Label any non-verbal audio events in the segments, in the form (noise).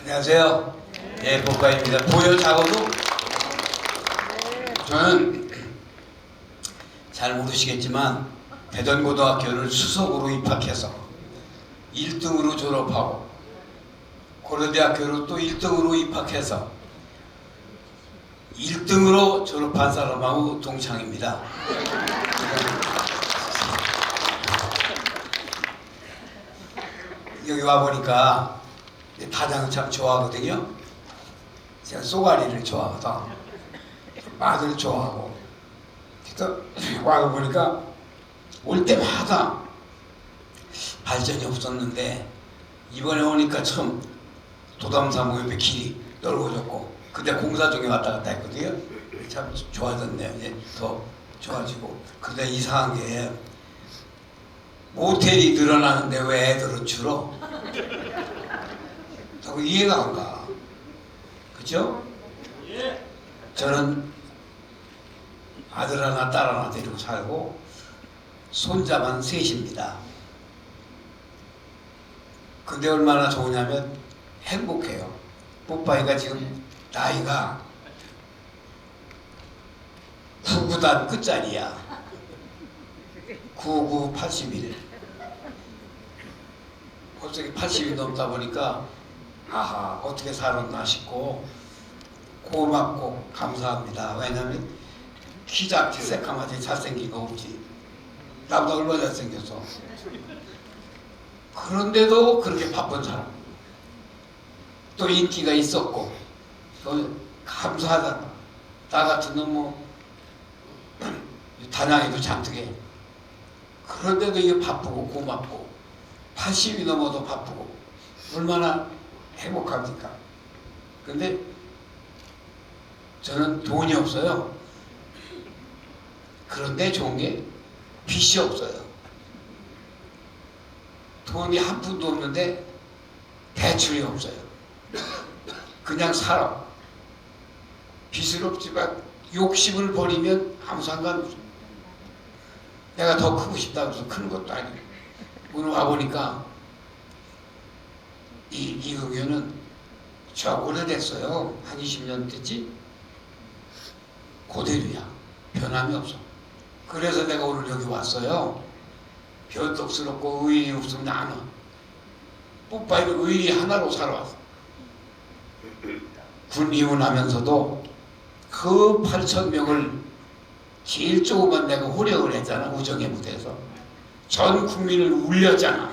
안녕하세요. 예, 복가입니다. 보여 작어도 저는 잘 모르시겠지만 대전고등학교를 수석으로 입학해서 1등으로 졸업하고 고려대학교로 또 1등으로 입학해서 1등으로 졸업한 사람하고 동창입니다. 여기 와 보니까 다장을 참 좋아하거든요. 제가 쏘가리를 좋아하거든. 마늘 좋아하고. 그래서 (clears throat) 와서 보니까 올 때마다 발전이 없었는데 이번에 오니까 참 도담사무 옆에 길이 넓어졌고 그때 공사 중에 왔다 갔다 했거든요. 참 좋아졌네요. 이제 더 좋아지고. 근데 이상한 게 모텔이 늘어나는데 왜 애들은 줄어? 자꾸 이해가 안 가. 그죠? 저는 아들 하나, 딸 하나 데리고 살고 손자만 셋입니다. 근데 얼마나 좋으냐면 행복해요. 뽀빠이가 지금 나이가 99단 끝자리야. 99, 81. 벌써 80이 넘다 보니까 아하 어떻게 살았나 싶고 고맙고 감사합니다. 왜냐면 키 작지 새까맣지 잘생긴 거 없지. 나보다 얼마나 잘생겼어. 그런데도 그렇게 바쁜 사람. 또 인기가 있었고 또 감사하다. 나 같은 놈뭐 (clears throat) 단양에도 잔뜩해. 그런데도 이게 바쁘고 고맙고 80이 넘어도 바쁘고 얼마나 행복합니까? 근데 저는 돈이 없어요. 그런데 좋은 게 빚이 없어요. 돈이 한 푼도 없는데 대출이 없어요. 그냥 살아. 빚은 없지만 욕심을 버리면 아무 상관없어. 내가 더 크고 싶다고 해서 크는 것도 아니고. 오늘 와보니까 이, 이경규는 저 오래됐어요. 한 20년 됐지? 고대로야. 변함이 없어. 그래서 내가 오늘 여기 왔어요. 변덕스럽고 의리 없으면 안 와. 뽀빠이는 의리 하나로 살아왔어. 군 이혼하면서도 그 8천 명을 제일 조그만 내가 호령을 했잖아. 우정의 무대에서. 전 국민을 울렸잖아.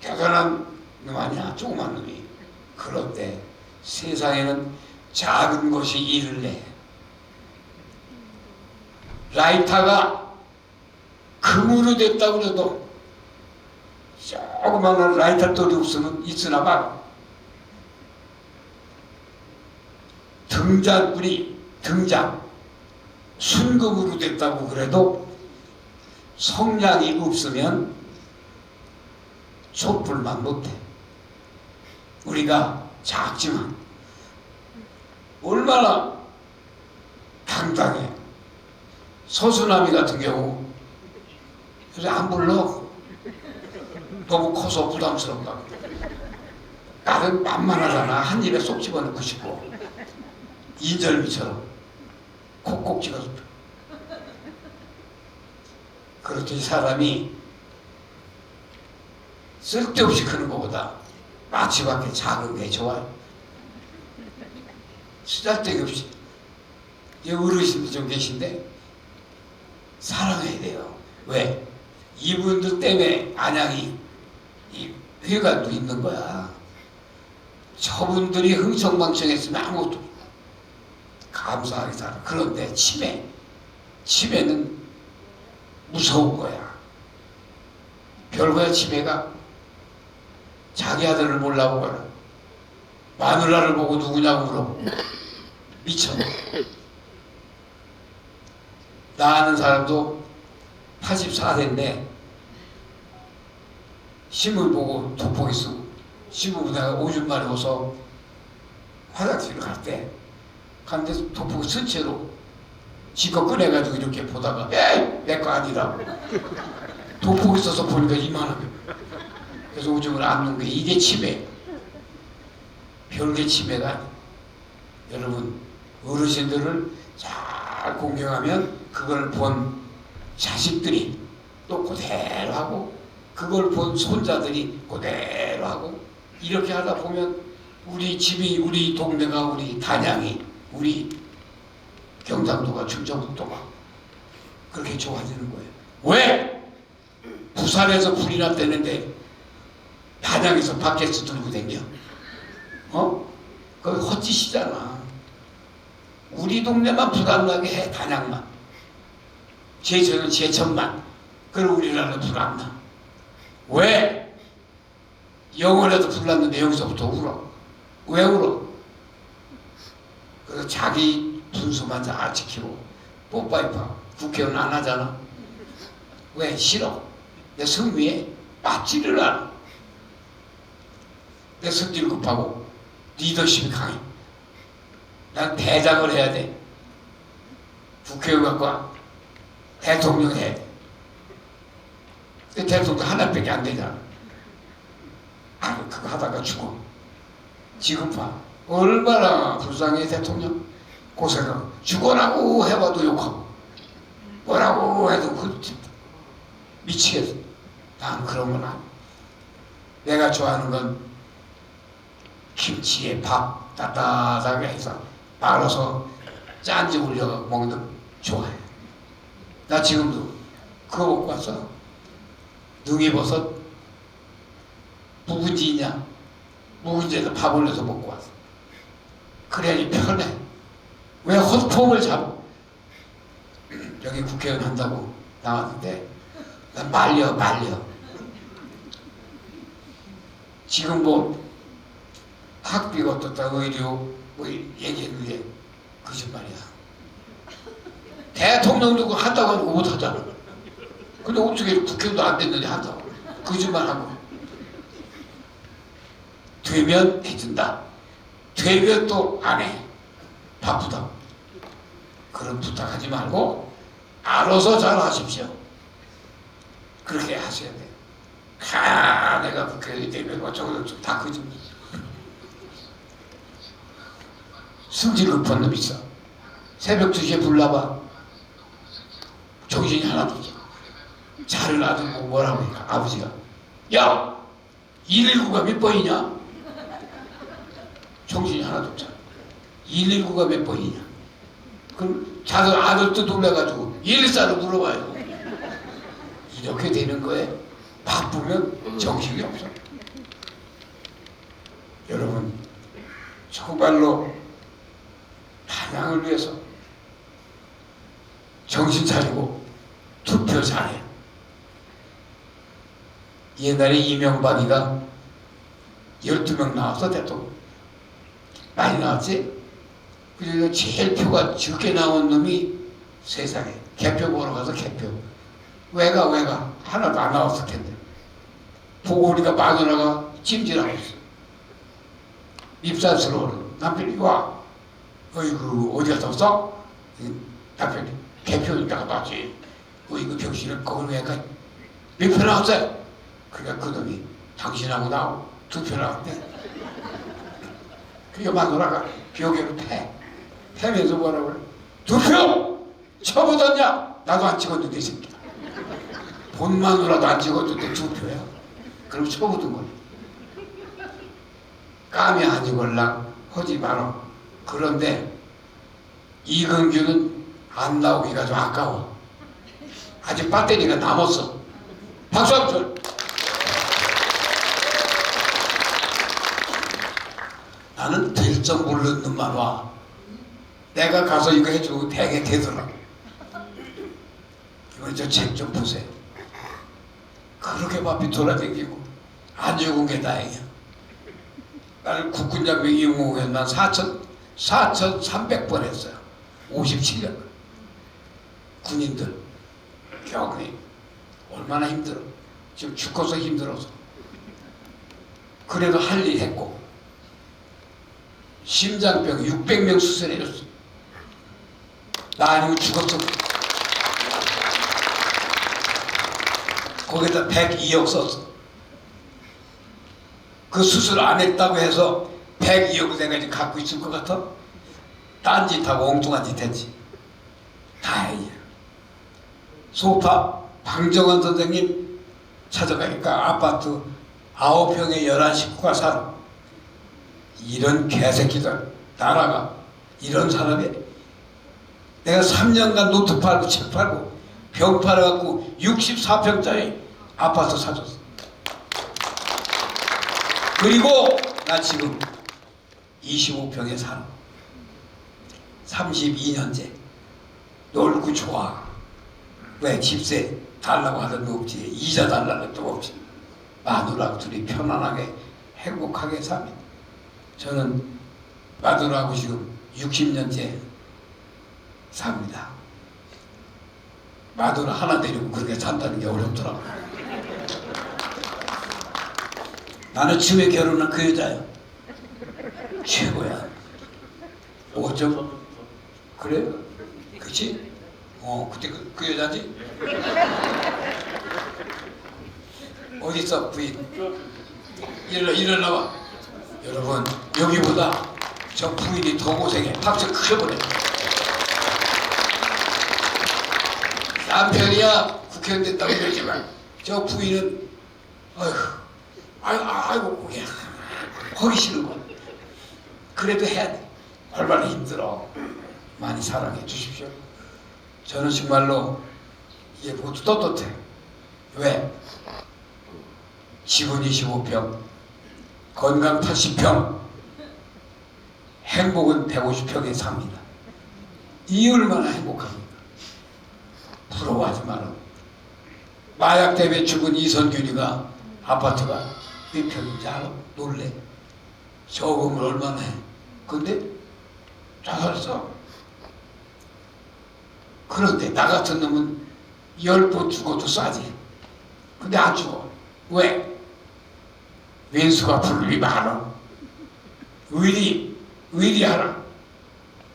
대단한 놈 아니야. 조그만 놈이. 그런데 세상에는 작은 것이 일을 내. 라이터가 금으로 됐다고 그래도 조그마한 라이터 돌이 없으면 있으나 봐. 등잔불이 등장 순금으로 됐다고 그래도 성량이 없으면 촛불만 못해. 우리가 작지만 얼마나 당당해. 서수남이 같은 경우 그래서 안 불러. 너무 커서 부담스럽다고. 나는 만만하잖아. 한 입에 쏙 집어넣고 싶고. 인절미처럼 콕콕 찍어서. 그렇듯이 사람이 쓸데없이 크는 것보다 마치밖에 작은 게 좋아요. 쓰잘데기 없이. 이 어르신들 좀 계신데 사랑해야 돼요. 왜? 이분들 때문에 안양이 이 회관도 있는 거야. 저분들이 흥청망청했으면 아무것도 없어. 감사하게 살아. 그런데 치매, 치매는 무서운 거야. 별거야 치매가 자기 아들을 몰라보거나 마누라를 보고 누구냐고 물어보고 미쳤네. 나 아는 사람도 84세인데 신문 보고 돋보기 쓰고 신문 보다가 오줌 마려워서 화장실을 갈 때 갔는데 돋보기 쓴 채로 지껏 꺼내가지고 이렇게 보다가 에이 내 거 아니라고. 돋보기 써서 보니까 이만하게 그래서 오줌을 안 넣은 게 이게 치매 별개 치매가. 여러분 어르신들을 잘 공경하면 그걸 본 자식들이 또 그대로 하고 그걸 본 손자들이 그대로 하고 이렇게 하다 보면 우리 집이 우리 동네가 우리 단양이 우리 경상도가 충청도가 그렇게 좋아지는 거예요. 왜? 부산에서 불이 났다는데 단양에서 밖에서 들고 다녀? 어? 그거 헛짓이잖아. 우리 동네만 불안나게 해 단양만. 제천은 제천만. 그럼 우리나라는 불안 나. 왜? 영월에도 불났는데 여기서부터 울어. 왜 울어? 그래서 자기 분수만 잘 지키고 뽀빠이파 국회의원 안 하잖아. 왜? 싫어. 내 성미에 맞지를 않아. 내 성질 급하고 리더십이 강해. 난 대장을 해야 돼. 국회의원과 대통령 해야 돼. 대통령 하나밖에 안 되잖아. 아, 그거 하다가 죽어. 지금 봐. 얼마나 불쌍해 대통령. 고생하고. 죽어라고 해봐도 욕하고. 뭐라고 해도 그 미치겠어. 난 그런 건 아니야. 내가 좋아하는 건 김치에 밥 따뜻하게 해서 말아서 짠지 올려 먹는 거 좋아해. 나 지금도 그거 먹고 왔어. 능이버섯 묵은지 있냐? 묵은지에서 밥 올려서 먹고 왔어. 그래야지 편해. 왜 헛폼을 잡아? (clears throat) 여기 국회의원 한다고 나왔는데 난 말려 말려. 지금 뭐 학비가 어떻다 의료 뭐 얘기했는데 거짓말이야. 대통령도 한다고 거 못하잖아. 근데 어떻게 국회도 안 됐는데 한다고. 거짓말하고. 되면 해준다. 되면 또 안 해. 바쁘다. 그런 부탁하지 말고 알아서 잘 하십시오. 그렇게 하셔야 돼. 하, 내가 국회의원이 되면 어쩌고 저쩌고 다 거짓말. 승질 급한 놈 있어. 새벽 2시에 불러봐. 정신이 하나도 없어. 잘을 놔두고 뭐라고 해. 아버지가. 야! 119가 몇 번이냐? 정신이 하나도 없잖아. 119가 몇 번이냐? 그럼 자기 아들도 놀래가지고 114로 물어봐요. 이렇게 되는 거에 바쁘면 정신이 없어. 여러분, 정말로 한양을 위해서 정신 차리고 투표 잘해. 옛날에 이명박이가 12명 나왔어, 대통령. 많이 나왔지? 그래서 제일 표가 적게 나온 놈이 세상에 개표 보러 가서 개표. 왜가 왜가 하나도 안 나왔을 텐데. 보고 오니까 마누라가 찜질하고 있어. 밉살스러워. 남편이 와. 어이구 어디 갔다 왔어? 남편이 개표니까 갔다 왔지. 어이구 병신을 거기 왜 가? 몇표 나왔어요? 그러니까 그놈이 당신하고 나하고 두표 나왔대. 그러니까 마누라가 벽에로 패. 패면서 뭐라고 그래? 두 표! 처음 얻었냐? 나도 안 찍었는데 이 새끼. 본 마누라도 안 찍었는데 두 표야. 그럼 얻은 거야. 까미 아니걸랑 하지 마라. 그런데 이근규는 안 나오기가 좀 아까워. 아직 배터리가 남았어. 박수 한번 쳐. 나는 될줄 모르는 놈만 와. 내가 가서 이거 해주고 되게 되더라. 이거 저책 좀 보세요. 그렇게 바삐 돌아다니고 안 죽은 게 다행이야. 나는 국군장병 이용호에 난 4천 4,300번 했어요. 57년. 군인들 경이 얼마나 힘들어. 지금 죽어서 힘들어서. 그래도 할 일 했고 심장병 600명 수술해줬어. 나 아니고 죽었어. 거기다 102억 썼어. 그 수술 안 했다고 해서 102억 내가 갖고 있을 것 같아? 딴짓하고 엉뚱한 짓 했지. 다행이야. 소파 방정원 선생님 찾아가니까 아파트 아홉 평에 열한 식구가 살아. 이런 개새끼들 나라가 이런 사람이 내가 3년간 노트 팔고 책 팔고 병 팔아갖고 64평짜리 아파트 사줬어. 그리고 나 지금 25평에 살아. 32년째. 놀고 좋아. 왜 집세 달라고 하는 거 없지. 이자 달라는 것도 없지. 마누라하고 둘이 편안하게 행복하게 삽니다. 저는 마누라하고 지금 60년째 삽니다. 마누라 하나 데리고 그렇게 산다는 게 어렵더라고. 나는 처음에 결혼한 그 여자야. 최고야. 어쩜 그래? 그치? 어, 그때 그, 그 여자지? 어디 있어 부인? 일어나 일어나봐. 여러분 여기보다 저 부인이 더 고생해. 박수 크게 보내. 남편이야 국회의원 됐다고 그러지만 저 부인은 어휴 아이고 아이고 그게 하기 싫은 거야. 그래도 해야 돼. 얼마나 힘들어. 많이 사랑해 주십시오. 저는 정말로 이게 모두 떳떳해. 왜? 지분 25평, 건강 80평, 행복은 150평에 삽니다. 이 얼마나 행복합니까? 부러워하지 마라. 마약 때문에 죽은 이선균이가 아파트가 몇 평인지 알아? 놀래. 저금을 얼마나 해. 근데 자살했어. 그런데 나 같은 놈은 열 번 죽어도 싸지. 근데 안 죽어. 왜? 왼수가 불이 많아. 의리, 의리하라.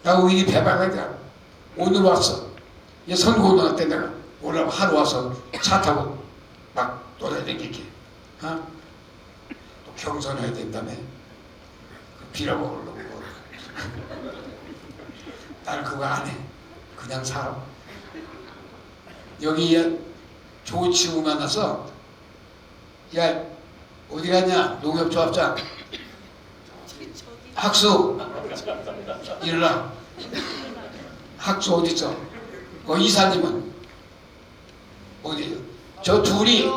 나 의리 배방하자. 오늘 왔어. 이 선고등학교 때 내가 오늘 하루 와서 차 타고 막 돌아다니게. 어? 또 경선해야 된다며. 그 빌어먹으려고. 나는 그거 안 해. 그냥 살아. 여기 좋은 친구 만나서 야 어디 갔냐? 농협조합장. 학수. 일어나. 학수 어디 있어? 어 이사님은? 어디? 저 둘이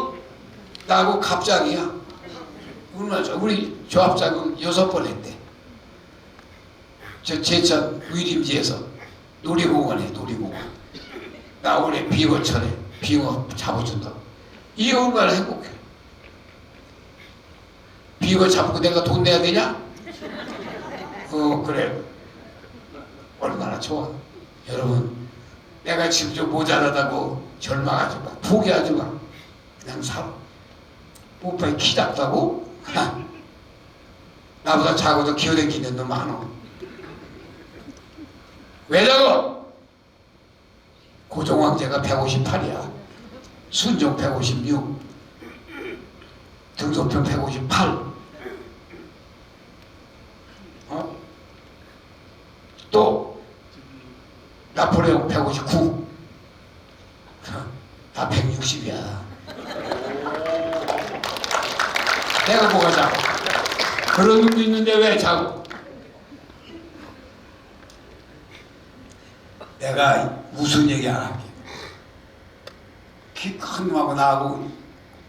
나하고 갑장이야. 얼마나 우리 조합장은 여섯 번 했대 저 제천 위림지에서 놀이공원에 놀이공원. 나 올해 빙어철에 빙어 잡아준다. 이 얼마나 행복해. 빙어 잡고 내가 돈 내야 되냐? 어 그래. 얼마나 좋아. 여러분 내가 지금 좀 모자라다고 절망하지 마. 포기하지 마. 그냥 살아 오빠의 키 작다고? (laughs) 나보다 작아도 기어다니는 놈 많어 왜 작아? 고종황제가 158이야. 순종 156. 등소평 158. 어? 또 나폴레옹 159. 다 160이야. 내가 뭐가 작아? 그런 놈도 있는데 왜 작아? 내가 무슨 얘기 안 할게. 키큰 놈하고 나하고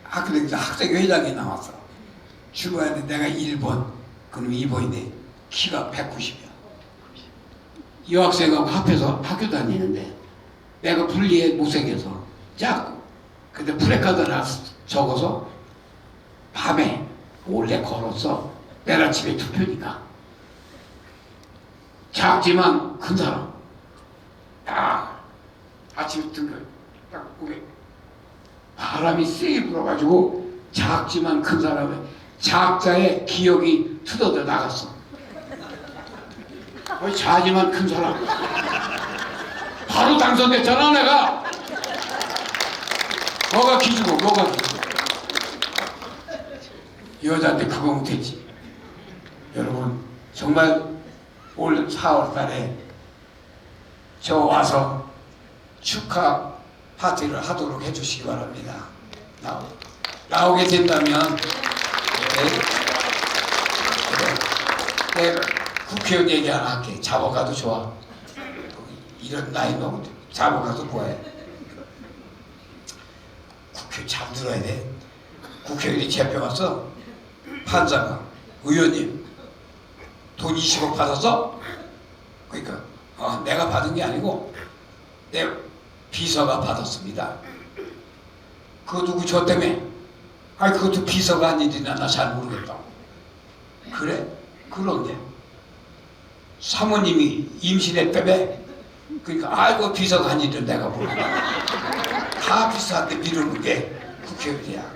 학교 다니면서 학생 회장이 나왔어. 출근했는데 내가 1번, 그놈 2번인데 키가 190이야. 여학생하고 합해서 학교 다니는데 내가 분리해 못생겨서 작고 근데 프레카드 하나 적어서 밤에 몰래 걸었어. 내일 아침에 투표니까. 작지만 큰 사람. 딱 아침에 뜬거딱 보게 바람이 세게 불어가지고 작지만 큰 사람의 작자의 기억이 투덜어 나갔어. 거의 작지만 큰 사람. 바로 당선됐잖아 내가. 뭐가 기주고 뭐가 기주고. 여자한테 그거 못했지. 여러분 정말 올 4월 달에 저 와서 축하 파티를 하도록 해주시기 바랍니다. 나, 나오게 된다면 네, 네, 네, 국회의원 얘기 하나 할게. 자복가도 좋아. 이런 나이 먹은 자복가도 뭐해? 국회 잘 들어야 돼. 국회의원이 재표 와서 판사가 의원님 돈 20억 받았어? 그러니까 어, 내가 받은 게 아니고 내 비서가 받았습니다. 그거 누구 저 때문에? 아니 그것도 비서가 아니지나 나 잘 모르겠다. 그래? 그런데 사모님이 임신했다며? 그러니까 아이고 비서가 아니든 내가 모르겠다. 다 비서한테 미루는 게 국회의원이야.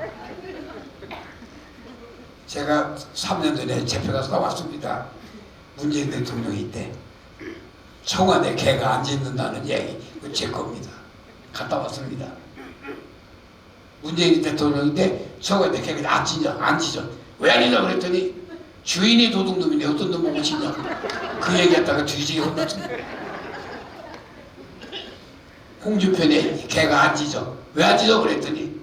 제가 3년 전에 재표 가서 나왔습니다. 문재인 대통령이 때 청와대 개가 안 짖는다는 얘기 제 겁니다. 갔다 왔습니다. 문재인 대통령이 때 청와대 개가 안 짖어 왜안 짖어 그랬더니 주인이 도둑놈인데 어떤 놈 보고 짖냐 그 얘기했다가 뒤지게 혼났습니다. 홍준표네 개가 안 짖어 왜 안 짖어 그랬더니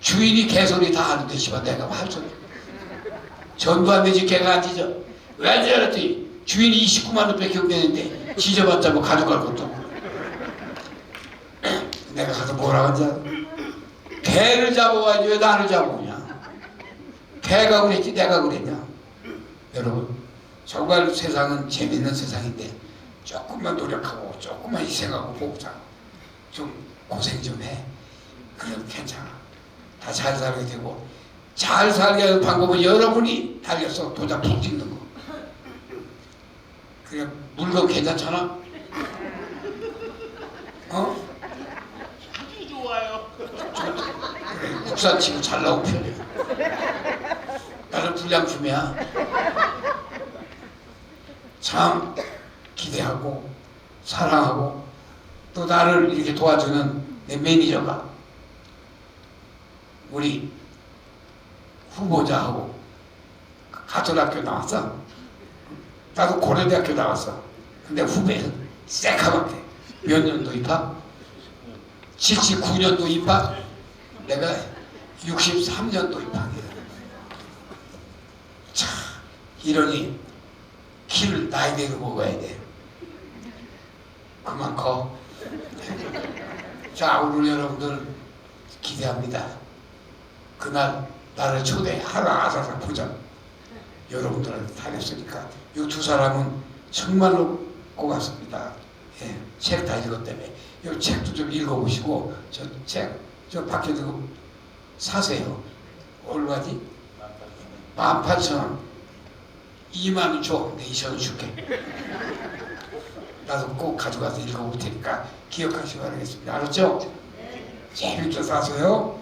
주인이 개소리 다 하는데 씨발 내가 할 소리 전도 안 되지 개가 안 짖어 왜 안 짖어 그랬더니 주인이 29만 원밖에 없는데 짖어봤자 뭐 가져갈 것도 없고. 내가 가서 뭐라 하지 개를 잡아와야지 왜 나를 잡아오냐? 개가 그랬지 내가 그랬냐? 여러분 정말 세상은 재밌는 세상인데 조금만 노력하고 조금만 희생하고 보자. 좀 고생 좀 해. 그럼 괜찮아. 다 잘 살게 되고 잘 살게 하는 방법은 여러분이 달려서 도장 푹 찍는 거. 그래 물건 괜찮잖아 어? 아주 좋아요. 그래, 국산 치고 잘 나온 편이야. 나는 불량품이야. 참 기대하고 사랑하고 또 나를 이렇게 도와주는 내 매니저가 우리 후보자하고 같은 학교 나왔어. 나도 고려대학교 나왔어. 근데 후배는 새카맣게 몇 년도 입학? 79년도 입학? 내가 63년도 입학이야. 참 이러니 키를 나이 대로 먹어야 돼. 그만 커. 자 오늘 여러분들 기대합니다. 그날 나를 하나 아사사 보자. 여러분들한테 다녔으니까 이 두 사람은 정말로 고맙습니다. 예, 책 다 읽었다며. 이 책도 좀 읽어보시고 저 책 저 밖에 두고 사세요. 얼마지? 18,000원. 2만원 줘. 내 2천원 줄게. 나도 꼭 가져가서 읽어볼 테니까 기억하시기 바라겠습니다. 알았죠? 재밌게 사세요.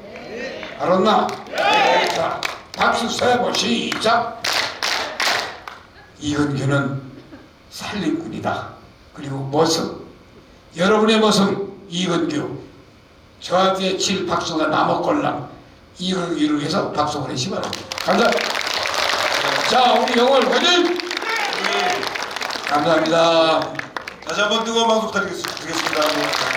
알았나? 네. 자, 박수 세번 시작. 이은규는 살림꾼이다. 그리고 모습. 여러분의 모습 이은규. 저한테 칠 박수가 나먹걸랑 이은규를 위해서 박수 보내시 바랍니다. 감사. 자, 우리 영월 회장 감사합니다. 다시 한번 뜨거운 박수 부탁드리겠습니다.